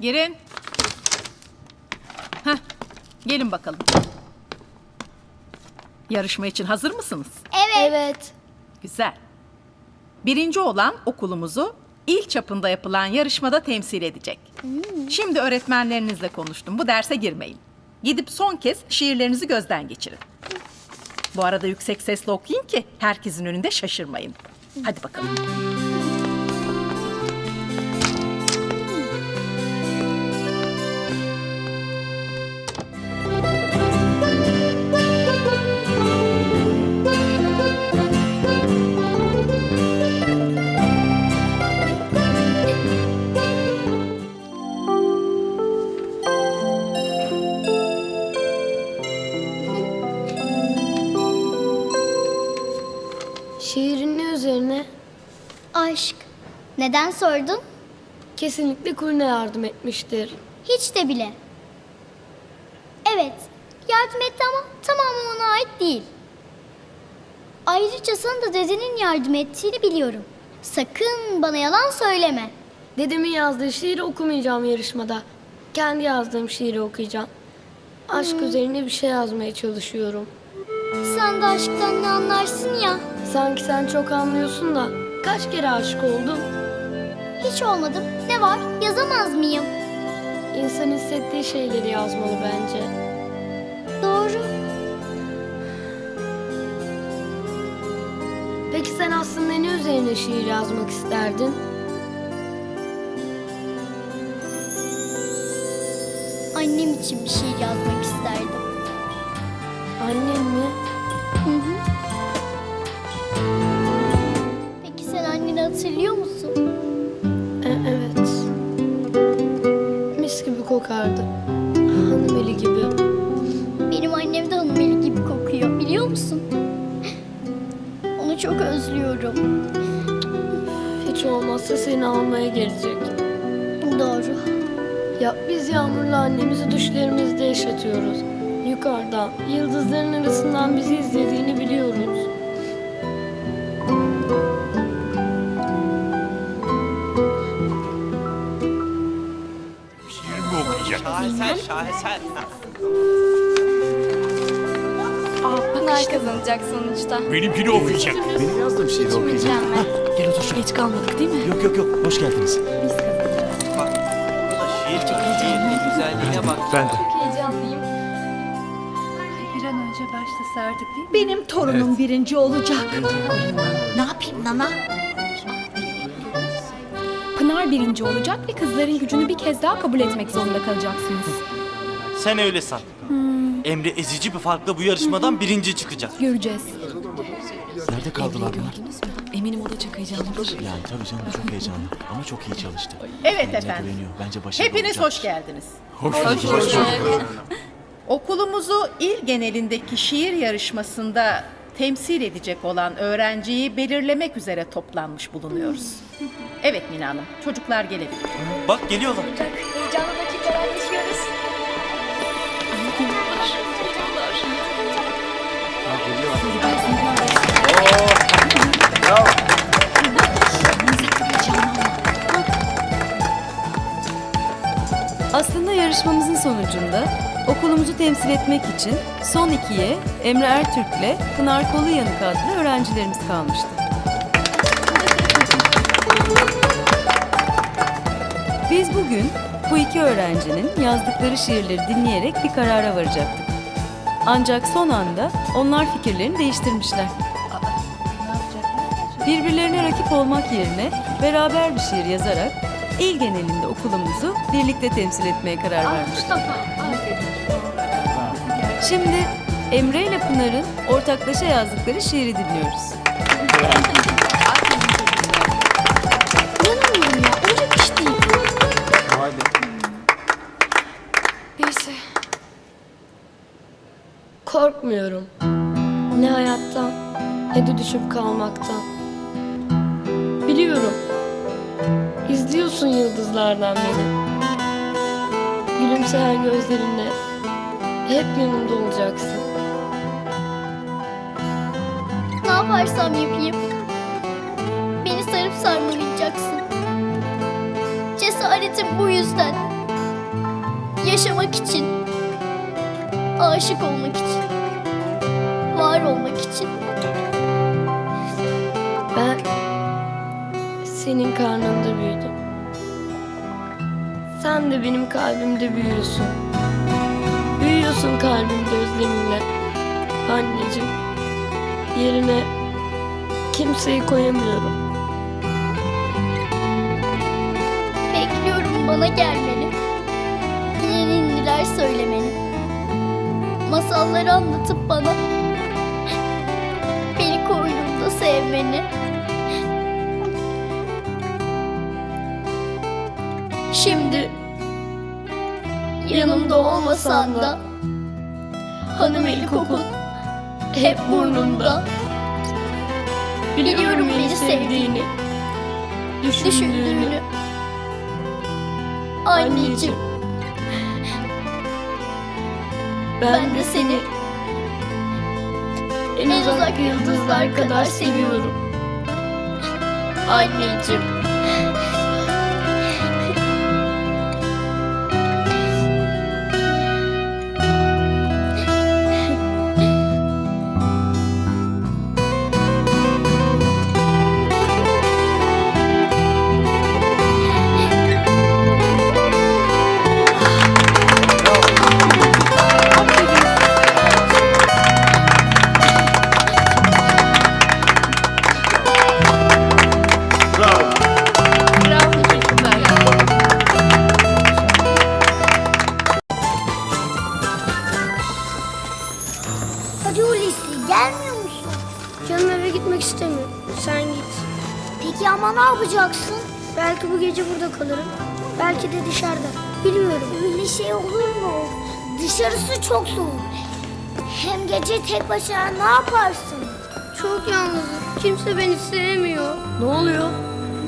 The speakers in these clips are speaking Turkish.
Girin. Heh, gelin bakalım. Yarışma için hazır mısınız? Evet. Evet. Güzel. Birinci olan okulumuzu il çapında yapılan yarışmada temsil edecek. Şimdi öğretmenlerinizle konuştum. Bu derse girmeyin. Gidip son kez şiirlerinizi gözden geçirin. Bu arada yüksek sesle okuyun ki herkesin önünde şaşırmayın. Hadi bakalım. Neden sordun? Kesinlikle Kulina yardım etmiştir. Hiç de bile. Evet, yardım etti ama tamamen ona ait değil. Ayrıca sana da dedenin yardım ettiğini biliyorum. Sakın bana yalan söyleme. Dedemin yazdığı şiiri okumayacağım yarışmada. Kendi yazdığım şiiri okuyacağım. Aşk üzerine bir şey yazmaya çalışıyorum. Sen de aşktan ne anlarsın ya. Sanki sen çok anlıyorsun da kaç kere aşık oldun? Hiç olmadım. Ne var? Yazamaz mıyım? İnsan hissettiği şeyleri yazmalı bence. Doğru. Peki sen aslında ne üzerine şiir yazmak isterdin? Annem için bir şey yazmak isterdim. Annen mi? Hı hı. Peki sen anneni hatırlıyor musun? Kokardı. Hanım eli gibi. Benim annem de hanımeli gibi kokuyor biliyor musun? Onu çok özlüyorum. Hiç olmazsa seni almaya gelecek. Doğru. Ya biz Yağmur'la annemizi düşlerimizde yaşatıyoruz. Yukarıdan, yıldızların arasından bizi izlediğini biliyoruz. Şaheser. Pınar kazanacak sonuçta. Benimkini okuyacak. Benim yazdığım şiiri okuyacağım. Mükemmel. Gel otur. Geç kalmadık değil mi? Yok yok yok. Hoş geldiniz. Bak, bu da şiir çok iyi. Güzelliğine bak. Ben de. Heyecanlıyım. Bir an önce başlasaydık değil mi? Benim torunum birinci olacak. Ne yapayım Nana? Pınar birinci olacak ve kızların gücünü bir kez daha kabul etmek zorunda kalacaksınız. Sen öyle san. Emre ezici bir farkla bu yarışmadan birinci çıkacak. Göreceğiz. Nerede kaldılar bunlar? Eminim o da çok heyecanlıdır. Yani tabii canım çok heyecanlı ama çok iyi çalıştı. Evet Bence efendim. güveniyor. Bence başarılı Hepiniz olacak. hoş geldiniz. Hoş bulduk. Okulumuzu il genelindeki şiir yarışmasında temsil edecek olan öğrenciyi belirlemek üzere toplanmış bulunuyoruz. Evet Mina Hanım, çocuklar gelebilir. Bak geliyorlar. Heyecanlı dakikalar Aslında yarışmamızın sonucunda okulumuzu temsil etmek için son ikiye Emre Ertürk ile Pınar Koluyanık adlı öğrencilerimiz kalmıştı. Biz bugün bu iki öğrencinin yazdıkları şiirleri dinleyerek bir karara varacaktık. Ancak son anda onlar fikirlerini değiştirmişler. Birbirlerine rakip olmak yerine beraber bir şiir yazarak il genelinde okulumuzu birlikte temsil etmeye karar vermişler. Şimdi Emre ile Pınar'ın ortaklaşa yazdıkları şiiri dinliyoruz. Korkmuyorum. Ne hayattan ne de düşüp kalmaktan. Biliyorum. İzliyorsun yıldızlardan beni. Gülümseyen gözlerinle hep yanımda olacaksın. Ne yaparsam yapayım. Beni sarıp sarmalayacaksın. Cesaretim bu yüzden. Yaşamak için. Aşık olmak için. Var olmak için. Ben senin karnında büyüdüm. Sen de benim kalbimde büyüyorsun. Büyüyorsun kalbimde özleminle. Anneciğim, yerine kimseyi koyamıyorum. Bekliyorum bana gelmeni. Yeni ninniler söylemeni. Masalları anlatıp bana. Sevmeni. Şimdi yanımda olmasan da hanım eli kokun hep burnumda. Biliyorum beni sevdiğini, düşündüğünü. Anneciğim ben de seni en uzak yıldızlar kadar seviyorum. anneciğim. Çok soğuk. Hem gece tek başına ne yaparsın? Çok yalnızım. Kimse beni sevmiyor. Ne oluyor?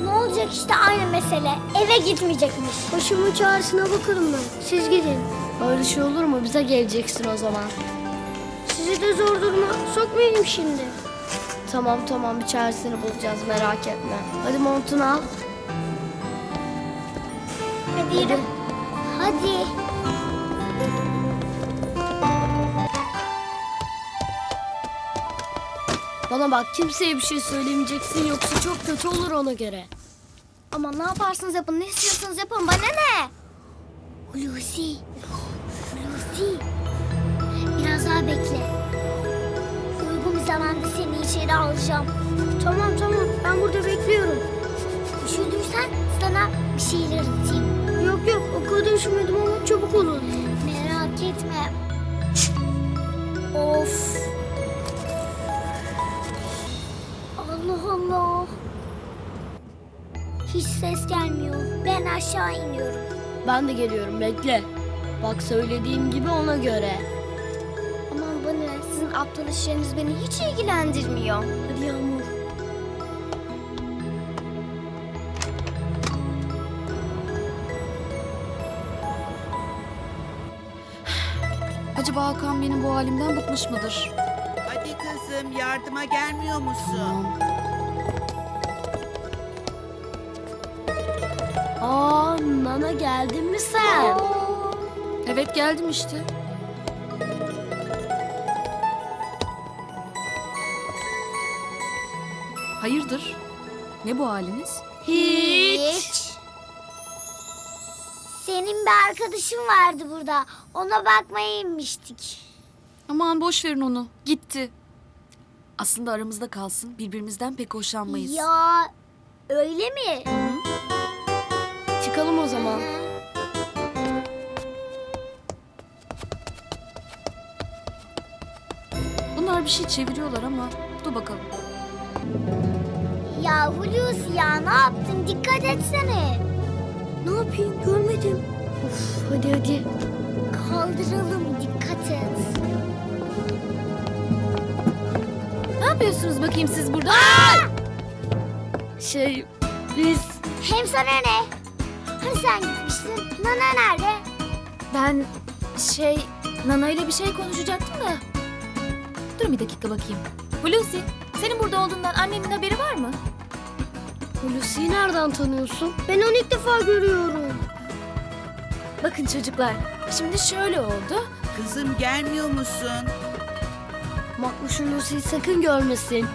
Ne olacak işte aynı mesele. Eve gitmeyecekmiş. Başımın çaresine bakarım ben. Siz gidin. Öyle şey olur mu? Bize geleceksin o zaman. Sizi de zor duruma sokmayayım şimdi. Tamam tamam bir çaresini bulacağız merak etme. Hadi montunu al. Hadi yürü. Hadi. Bana bak kimseye bir şey söylemeyeceksin yoksa çok kötü olur ona göre. Ama ne yaparsınız yapın, ne istiyorsanız yapın. Bana ne? Hulusi. Hulusi. Biraz daha bekle. Uygun bir zamanda seni içeri alacağım. Tamam tamam ben burada bekliyorum. Aşağı iniyorum. Ben de geliyorum bekle. Bak söylediğim gibi ona göre. Aman bana ne? Sizin aptal işleriniz beni hiç ilgilendirmiyor. Hadi Yağmur. Acaba Hakan benim bu halimden bıkmış mıdır? Hadi kızım yardıma gelmiyor musun? Aa Geldin mi sen? Evet geldim işte. Hayırdır? Ne bu haliniz? Hiç. Senin bir arkadaşın vardı burada. Ona bakmaya inmiştik. Aman boş verin onu. Gitti. Aslında aramızda kalsın. Birbirimizden pek hoşlanmayız. Ya öyle mi? Çıkalım o zaman. Bunlar bir şey çeviriyorlar ama dur bakalım. Ya Hulusi ya ne yaptın? Dikkat etsene. Ne yapayım görmedim. Of hadi hadi. Kaldıralım dikkat et. Ne yapıyorsunuz bakayım siz burada? Şey biz Hem sana ne? Hani sen gitmiştin? Nana nerede? Ben şey Nana ile bir şey konuşacaktım da. Dur bir dakika bakayım. Hulusi senin burada olduğundan annemin haberi var mı? Hulusi'yi nereden tanıyorsun? Ben onu ilk defa görüyorum. Bakın çocuklar, şimdi şöyle oldu. Kızım gelmiyor musun? Makbuş'un Lucy'yi sakın görmesin.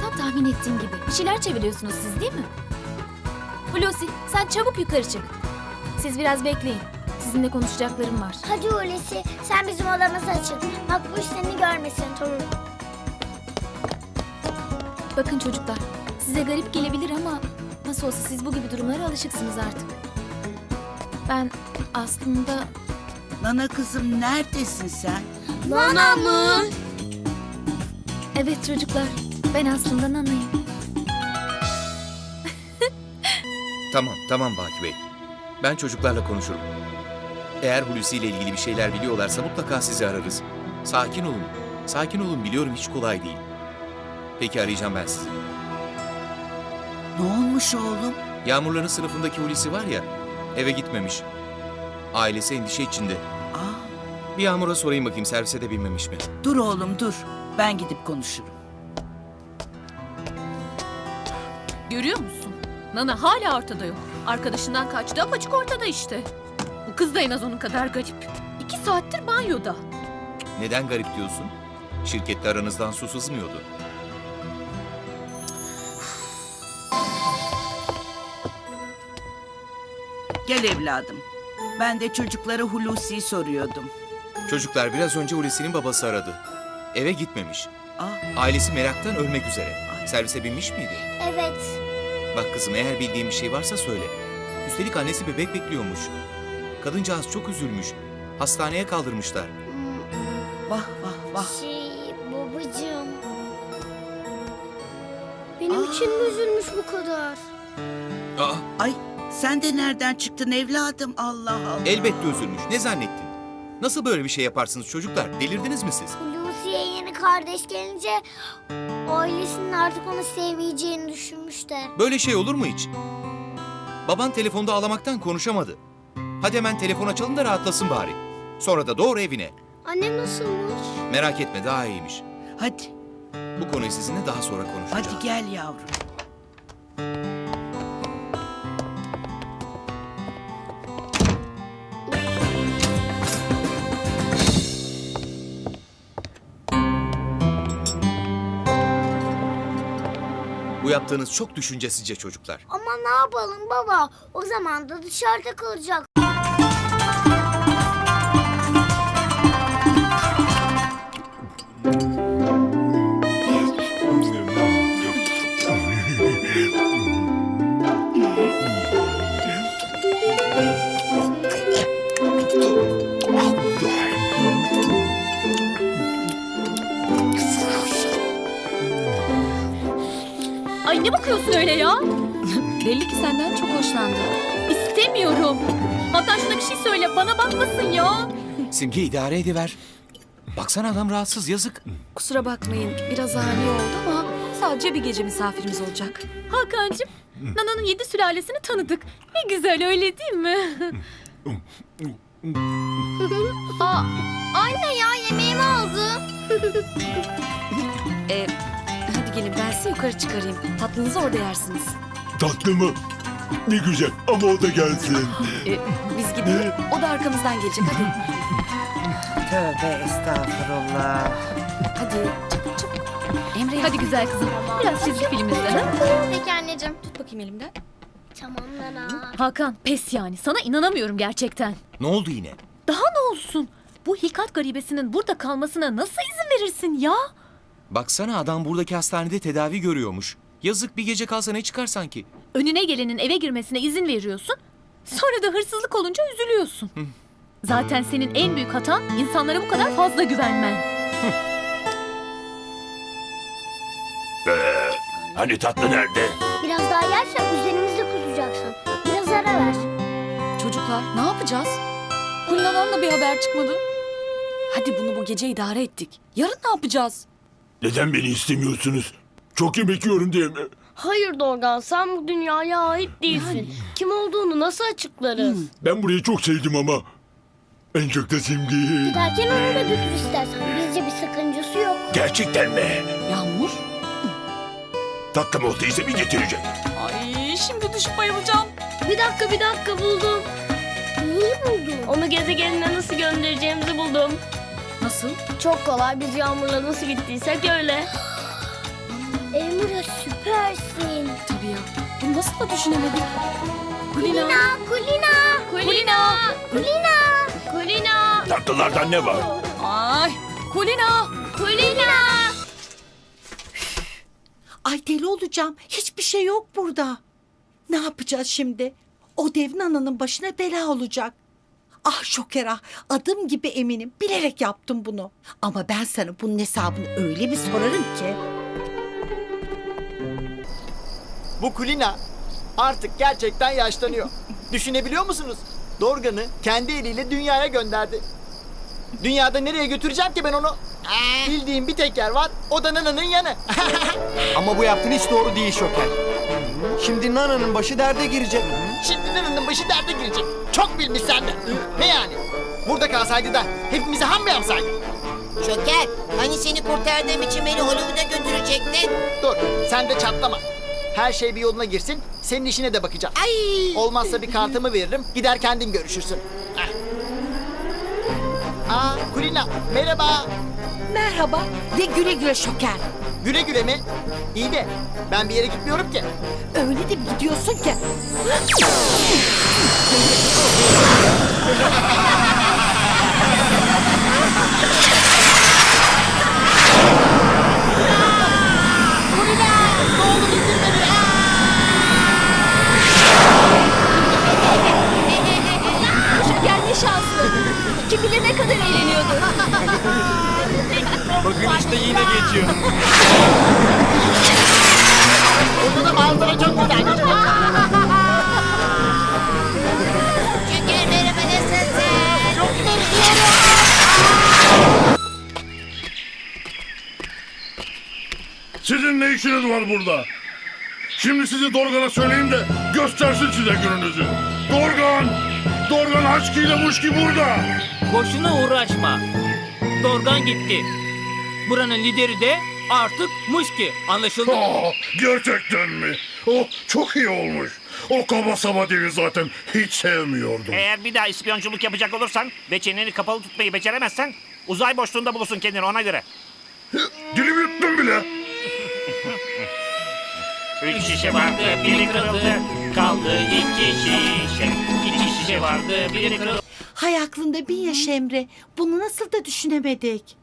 Tam tahmin ettiğim gibi. Bir şeyler çeviriyorsunuz siz değil mi? Hulusi, sen çabuk yukarı çık. Siz biraz bekleyin. Sizinle konuşacaklarım var. Hadi Hulusi sen bizim odamıza açın. Makbuş seni görmesin torun. Bakın çocuklar, size garip gelebilir ama nasıl olsa siz bu gibi durumlara alışıksınız artık. Ben aslında Nana kızım neredesin sen? Nana mı? evet çocuklar, ben aslında nanayım. Tamam, tamam Baki Bey. Ben çocuklarla konuşurum. Eğer Hulusi ile ilgili bir şeyler biliyorlarsa mutlaka sizi ararız. Sakin olun. Sakin olun biliyorum hiç kolay değil. Peki arayacağım ben sizi. Ne olmuş oğlum? Yağmurların sınıfındaki Hulusi var ya, eve gitmemiş. Ailesi endişe içinde. Aa, Bir Yağmur'a sorayım bakayım servise de binmemiş mi? dur oğlum dur. Ben gidip konuşurum. Görüyor musun? Nana hala ortada yok. Arkadaşından kaçtı apaçık ortada işte. Bu kız da en az onun kadar garip. İki saattir banyoda. Neden garip diyorsun? Şirkette aranızdan su sızmıyordu. Gel evladım. Ben de çocuklara Hulusi'yi soruyordum. Çocuklar biraz önce Hulusi'nin babası aradı. Eve gitmemiş. Aa, Ailesi meraktan ölmek üzere. Servise binmiş miydi? Evet. Bak kızım eğer bildiğin bir şey varsa söyle. Üstelik annesi bebek bekliyormuş. Kadıncağız çok üzülmüş. Hastaneye kaldırmışlar. vah vah vah. Şey babacığım. Benim Aa. için mi üzülmüş bu kadar? Aa, Ay sen de nereden çıktın evladım? Allah Allah. elbette üzülmüş. Ne zannettin? Nasıl böyle bir şey yaparsınız çocuklar? Delirdiniz mi siz? Hulusi'ye yeni kardeş gelince ailesinin artık onu sevmeyeceğini düşünmüş de. Böyle şey olur mu hiç? Baban telefonda ağlamaktan konuşamadı. Hadi hemen telefon açalım da rahatlasın bari. Sonra da doğru evine. Annem nasılmış? Merak etme daha iyiymiş. Hadi, Bu konuyu sizinle daha sonra konuşacağız. hadi gel yavrum. Yaptığınız çok düşüncesizce çocuklar. Ama ne yapalım baba? O zaman da dışarıda kalacak. ne bakıyorsun öyle ya? Belli ki senden çok hoşlandı. İstemiyorum. Hatta şuna bir şey söyle bana bakmasın ya. Simge idare ediver. Baksana adam rahatsız yazık. Kusura bakmayın biraz ani oldu ama sadece bir gece misafirimiz olacak. Hakan'cığım Nana'nın yedi sülalesini tanıdık. Ne güzel öyle değil mi? Aa, anne ya yemeğimi aldı. Ee, gelin ben sizi yukarı çıkarayım. Tatlınızı orada yersiniz. Tatlı mı? Ne güzel ama o da gelsin. Ee, biz gidelim. O da arkamızdan gelecek hadi. Tövbe estağfurullah. Hadi çabuk çabuk. Emre Hadi güzel kızım. Biraz çizgi film izle. ha? Peki anneciğim. tut bakayım elimden. Tamam Nana. Hakan pes yani. Sana inanamıyorum gerçekten. Ne oldu yine? Daha ne olsun? Bu hikat garibesinin burada kalmasına nasıl izin verirsin ya? Baksana adam buradaki hastanede tedavi görüyormuş. Yazık bir gece kalsa ne çıkar sanki? Önüne gelenin eve girmesine izin veriyorsun. Sonra da hırsızlık olunca üzülüyorsun. Zaten senin en büyük hatan insanlara bu kadar fazla güvenmen. Hani tatlı nerede? Biraz daha yersen üzerimizde kusacaksın. Biraz ara ver. Çocuklar ne yapacağız? Kulina'dan da bir haber çıkmadı. Hadi bunu bu gece idare ettik. Yarın ne yapacağız? Neden beni istemiyorsunuz? Çok yemek yiyorum diye mi? Hayır Dorgan sen bu dünyaya ait değilsin. Kim olduğunu nasıl açıklarız? Ben burayı çok sevdim ama. En çok da Simge'yi. Giderken onu da götür istersen. Bizce bir sakıncası yok. Gerçekten mi? Yağmur. Tatlım olduysa bir getirecek. Ay şimdi düşüp bayılacağım. Bir dakika bir dakika buldum. Neyi buldun? gezegenine nasıl göndereceğimizi buldum. Nasıl? Çok kolay biz yağmurla nasıl gittiysek öyle. Emre süpersin. Tabii ya. Bunu nasıl da düşünemedik? Kulina, Kulina, Kulina! Kulina. Kulina! Tatlılardan ne var? Ay Kulina. Kulina! Ay deli olacağım. Hiçbir şey yok burada. Ne yapacağız şimdi? O dev nananın başına bela olacak. Ah Şoker ah adım gibi eminim bilerek yaptım bunu. Ama ben sana bunun hesabını öyle bir sorarım ki. Bu Kulina artık gerçekten yaşlanıyor. Düşünebiliyor musunuz? Dorgan'ı kendi eliyle dünyaya gönderdi. Dünyada nereye götüreceğim ki ben onu? Bildiğim bir tek yer var, o da Nana'nın yanı. Ama bu yaptığın hiç doğru değil Şoker. Şimdi Nana'nın başı derde girecek. Şimdi Nana'nın başı derde girecek. Çok bilmiş sen de. Ne yani? Burada kalsaydı da hepimizi ham mı yapsaydı? Şoker, hani seni kurtardığım için beni Hollywood'a götürecektin? Dur, sen de çatlama. Her şey bir yoluna girsin, senin işine de bakacağım. Ay! Olmazsa bir kartımı veririm, gider kendin görüşürsün. Heh. Aa, Kulina, merhaba. Merhaba de güle güle Şoker. Güle güle mi? İyi de ben bir yere gitmiyorum ki. Öyle de gidiyorsun ki. sizi Dorgan'a söyleyin de göstersin size gününüzü. Dorgan! Dorgan ile Muşki burada. Boşuna uğraşma. Dorgan gitti. Buranın lideri de artık Muşki. Anlaşıldı mı? Aa, gerçekten mi? Oh, çok iyi olmuş. O kaba saba devi zaten hiç sevmiyordum. Eğer bir daha ispiyonculuk yapacak olursan ve çeneni kapalı tutmayı beceremezsen uzay boşluğunda bulursun kendini ona göre. Dilimi yuttum bile. Üç şişe vardı, biri kırıldı. Kaldı iki şişe. İki şişe vardı, biri kırıldı. Hay aklında bin yaş Emre. Bunu nasıl da düşünemedik.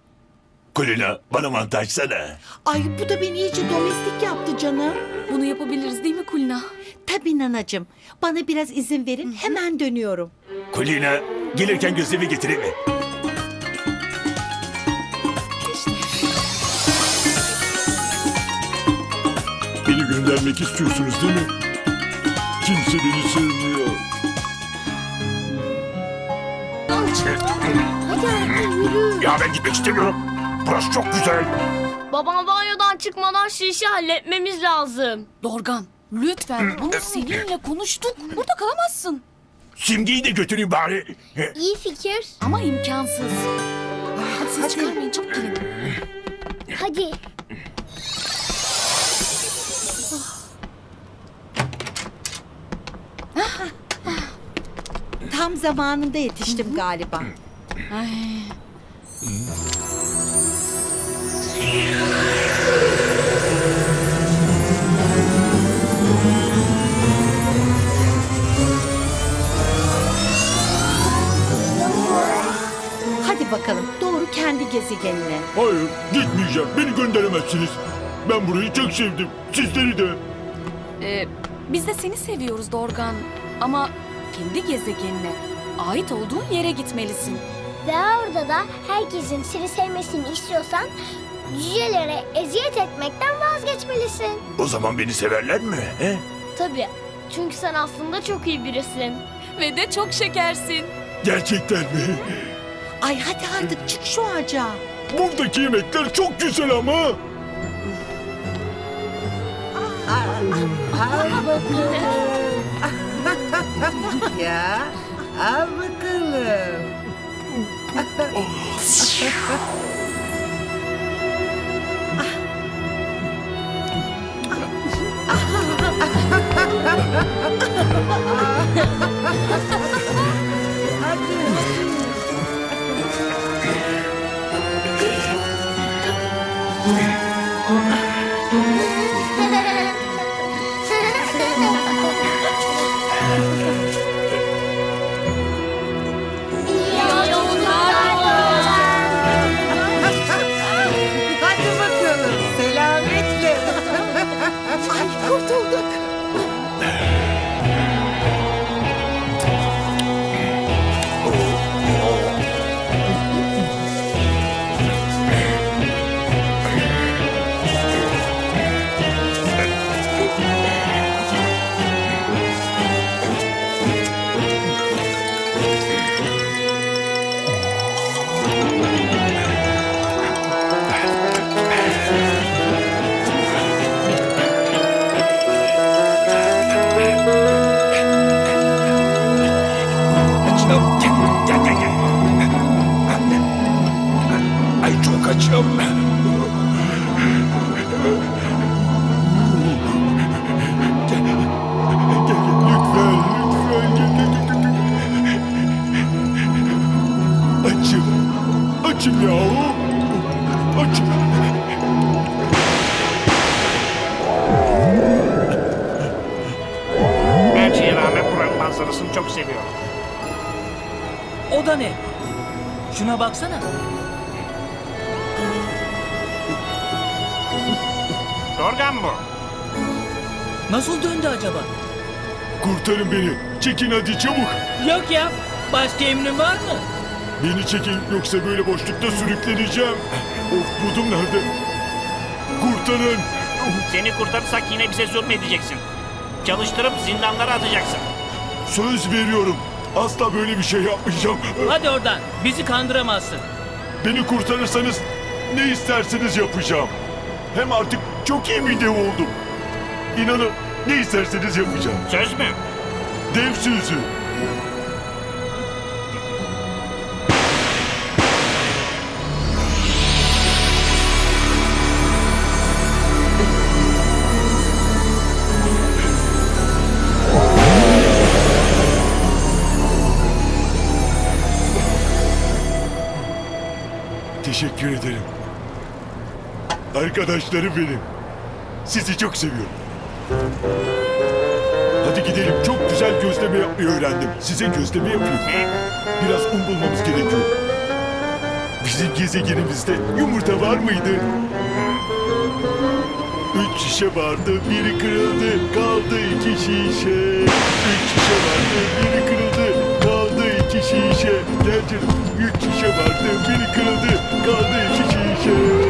Kulina bana mantajsana. Ay bu da beni iyice domestik yaptı canım. Bunu yapabiliriz değil mi Kulina? Tabii nanacığım. Bana biraz izin verin hemen dönüyorum. Kulina gelirken gözlemi getireyim mi? Göndermek istiyorsunuz değil mi? Kimse beni sevmiyor. Hadi artık yürü. Ya ben gitmek istemiyorum. Burası çok güzel. Babam banyodan çıkmadan şu işi halletmemiz lazım. Dorgan lütfen bunu seninle konuştuk. Burada kalamazsın. Simge'yi de götüreyim bari. İyi fikir. Ama imkansız. Hadi ses çıkarmayın çabuk gelin. Hadi. Tam zamanında yetiştim galiba. Ay. Hadi bakalım doğru kendi gezegenine. Hayır gitmeyeceğim. Beni gönderemezsiniz. Ben burayı çok sevdim. Sizleri de. Ee, biz de seni seviyoruz Dorgan. Ama kendi gezegenine ait olduğun yere gitmelisin. Ve orada da herkesin seni sevmesini istiyorsan cücelere eziyet etmekten vazgeçmelisin. O zaman beni severler mi? He? Tabii. Çünkü sen aslında çok iyi birisin. Ve de çok şekersin. Gerçekten mi? Ay hadi artık çık şu ağaca. Buradaki yemekler çok güzel ama ya al bakalım. Hadi. açım. Lütfen, lütfen. Açım. Açım yahu. Açım. Her şeye rağmen buranın manzarasını çok seviyorum. O da ne? Şuna baksana. Nasıl döndü acaba? Kurtarın beni. Çekin hadi çabuk. Yok ya. Başka emrin var mı? Beni çekin yoksa böyle boşlukta sürükleneceğim. Of budum nerede? Kurtarın. Seni kurtarırsak yine bize zulmedeceksin. Çalıştırıp zindanlara atacaksın. Söz veriyorum. Asla böyle bir şey yapmayacağım. Hadi oradan. Bizi kandıramazsın. Beni kurtarırsanız ne isterseniz yapacağım. Hem artık çok iyi bir dev oldum. İnanın ne isterseniz yapacağım. Söz mü? Dev sözü. Teşekkür ederim. Arkadaşlarım benim. Sizi çok seviyorum. Hadi gidelim. Çok güzel gözleme yapmayı öğrendim. Size gözleme yapayım. Biraz un bulmamız gerekiyor. Bizim gezegenimizde yumurta var mıydı? Üç şişe vardı, biri kırıldı, kaldı iki şişe. Üç şişe vardı, biri kırıldı, kaldı iki şişe. Canım, üç şişe vardı, biri kırıldı, kaldı